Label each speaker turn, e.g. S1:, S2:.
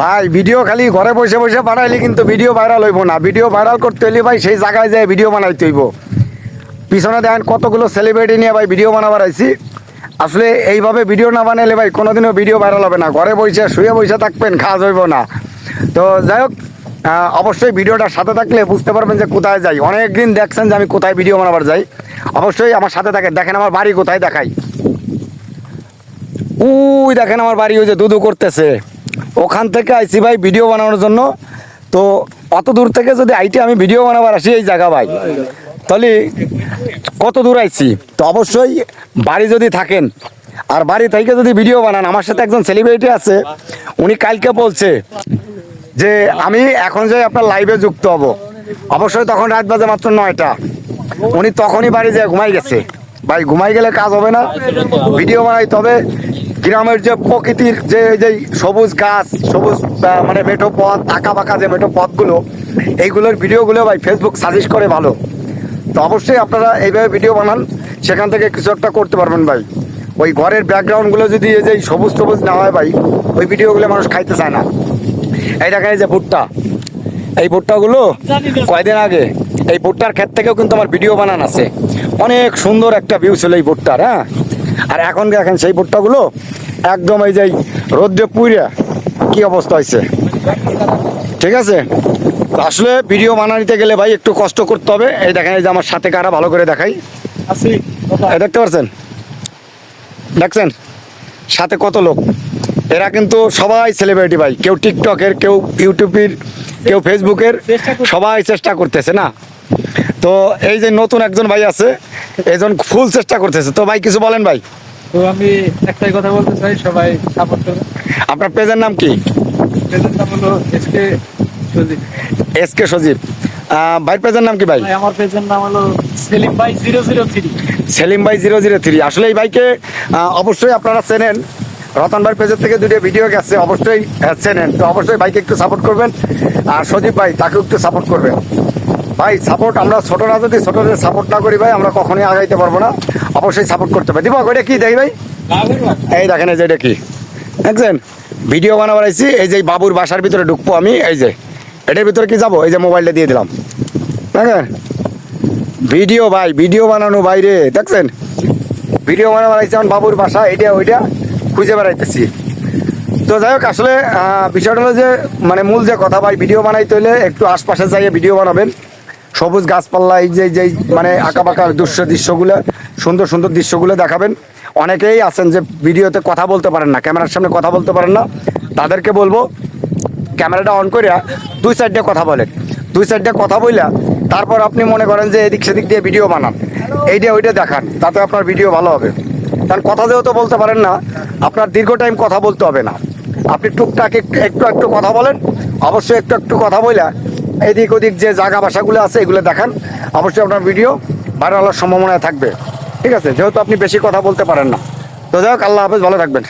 S1: ভাই, ভিডিও খালি ঘরে বসে বসে বানাইলে কিন্তু ভিডিও ভাইরাল হইব না। ভিডিও ভাইরাল করতে হলে ভাই সেই জায়গায় যায় ভিডিও বানাইতে হইব। পিছনে দেখেন কতগুলো সেলিব্রিটি নিয়ে ভাই ভিডিও বানাবার আইছি। আসলে এইভাবে ভিডিও না বানাইলে ভাই কোনোদিনও ভিডিও ভাইরাল হবে না। ঘরে বসে, শুয়ে বসে থাকবেন, কাজ হইব না। তো যাই হোক অবশ্যই ভিডিওটার সাথে থাকলে বুঝতে পারবেন যে কোথায় যাই। অনেক দিন দেখছেন যে আমি কোথায় ভিডিও বানাবার যাই। অবশ্যই আমার সাথে থাকেন। দেখেন আমার বাড়ি কোথায় দেখাই। উই, দেখেন আমার বাড়ি ওই যে দুদু করতেছে। ওখান থেকে আইসি ভাই ভিডিও বানানোর জন্য। তো অত দূর থেকে যদি আইটি আমি ভিডিও বানাবার আসি এই জায়গা ভাই। তাহলে কত দূর আইছি? তো অবশ্যই বাড়ি যদি থাকেন, আর বাড়ি থেকে যদি ভিডিও বানান, আমার সাথে একজন সেলিব্রিটি আছে, উনি কালকে বলছে যে, আমি এখন যে আপনার লাইভে যুক্ত হব। অবশ্যই তখন রাত বাজে মাত্র নয়টা। উনি তখনই বাড়ি যায় ঘুমাই গেছে। ভাই, ঘুমাই গেলে কাজ হবে না। ভিডিও বানাই তবে গ্রামের যে প্রকৃতির যে যে সবুজ গাছ, সবুজ মানে মেঠো পথ আঁকা বাঁকা যে মেঠো পথগুলো, এইগুলোর ভিডিওগুলো ভাই ফেসবুক সাজেস্ট করে ভালো। তো অবশ্যই আপনারা এইভাবে ভিডিও বানান, সেখান থেকে কিছু একটা করতে পারবেন ভাই। ওই ঘরের ব্যাকগ্রাউন্ডগুলো যদি এই যে সবুজ সবুজ না হয় ভাই, ওই ভিডিওগুলো মানুষ খাইতে চায় না। এই দেখেন এই যে ভুট্টা। এই ভুট্টাগুলো কয়দিন আগে, এই ভুট্টার ক্ষেত থেকেও কিন্তু আমার ভিডিও বানান আছে। অনেক সুন্দর একটা ভিউ ছিল এই ভুট্টার হ্যাঁ? আর এখন দেখেন সেই ভুট্টাগুলো একদম এই যে রোদ্রে পুইরা কি অবস্থা হয়েছে ঠিক আছে? আসলে ভিডিও বানানিতে গেলে ভাই একটু কষ্ট করতে হবে। এই দেখেন এই যে আমার সাথে কারা ভালো করে দেখাই। দেখতে পাচ্ছেন দেখছেন? সাথে কত লোক? এরা কিন্তু সবাই সেলিব্রিটি ভাই। কেউ টিকটকের কেউ ইউটিউবের কেউ ফেসবুকের সবাই চেষ্টা করতেছে না? তো এই যে নতুন একজন ভাই আছে একজন ফুল চেষ্টা করতেছে। তো ভাই কিছু বলেন ভাই?
S2: তো আমি একটাই কথা বলতে চাই সবাই সাপোর্ট করবেন
S1: আপনার পেজের নাম কি?
S2: পেজের নাম হলো S K Sujit
S1: S K Sajib. ভাইয়ের পেজের নাম কি ভাই?
S2: ভাই আমার পেজের নাম হলো সেলিম ভাই জিরো জিরো থ্রি।
S1: সেলিম ভাই জিরো জিরো থ্রি। আসলে এই ভাইকে অবশ্যই আপনারা চেনেন। রতন ভাই পেজের থেকে দুটো ভিডিও গেছে অবশ্যই আহ, চেনেন। তো অবশ্যই ভাইকে একটু সাপোর্ট করবেন। আর সজীব ভাই তাকেও একটু সাপোর্ট করবেন। ভাই সাপোর্ট আমরা ছোটরা যদি ছোটদের সাপোর্ট না করি ভাই, আমরা কখনোই আগাইতে পারব না। অবশ্যই সাপোর্ট করতে হবে। দিব ওইটা কি দেখি ভাই? এই দেখেন, এই যে এটা কি? দেখছেন? ভিডিও বানাবার আইছি, এই যে বাবুর বাসার ভিতরে ঢুকবো আমি, এই যে। এটার ভিতরে কি যাব? এই যে মোবাইলটা দিয়ে দিলাম। দেখেন? ভিডিও ভাই, ভিডিও বানানো বাইরে, দেখছেন? ভিডিও বানাবার আইছি আমার বাবুর বাসা এটা ওইটা খুঁজে বেড়াইতেছি। তো যাই হোক, আসলে বিষয়টা হলো যে মানে মূল যে কথা ভাই, ভিডিও বানাইতে হলে একটু আশপাশে যাইয়ে ভিডিও বানাবেন। সবুজ গাছপাল্লা এই যে যে মানে আঁকা বাঁকা দৃশ্য, দৃশ্যগুলো, সুন্দর সুন্দর দৃশ্যগুলো দেখাবেন। অনেকেই আছেন যে ভিডিওতে কথা বলতে পারেন না, ক্যামেরার সামনে কথা বলতে পারেন না। তাদেরকে বলব, ক্যামেরাটা অন করিয়া দুই সাইডে কথা বলেন। দুই সাইডে কথা বইলা, তারপর আপনি মনে করেন যে এদিক সেদিক দিয়ে ভিডিও বানান। এইটা ওইটা দেখান, তাতে আপনার ভিডিও ভালো হবে। কারণ কথা যেহেতু বলতে পারেন না, আপনার দীর্ঘ টাইম কথা বলতে হবে না। আপনি টুকটাক একটু একটু একটু কথা বলেন, অবশ্যই একটু একটু কথা বইলা এদিক ওদিক যে জায়গা বাসাগুলো আছে, এগুলো দেখান। অবশ্যই আপনার ভিডিও ভাইরাল হওয়ার সম্ভাবনা থাকবে। ঠিক আছে? যেহেতু আপনি বেশি কথা বলতে পারেন না। তো যাই হোক, আল্লাহ হাফেজ, ভালো থাকবেন।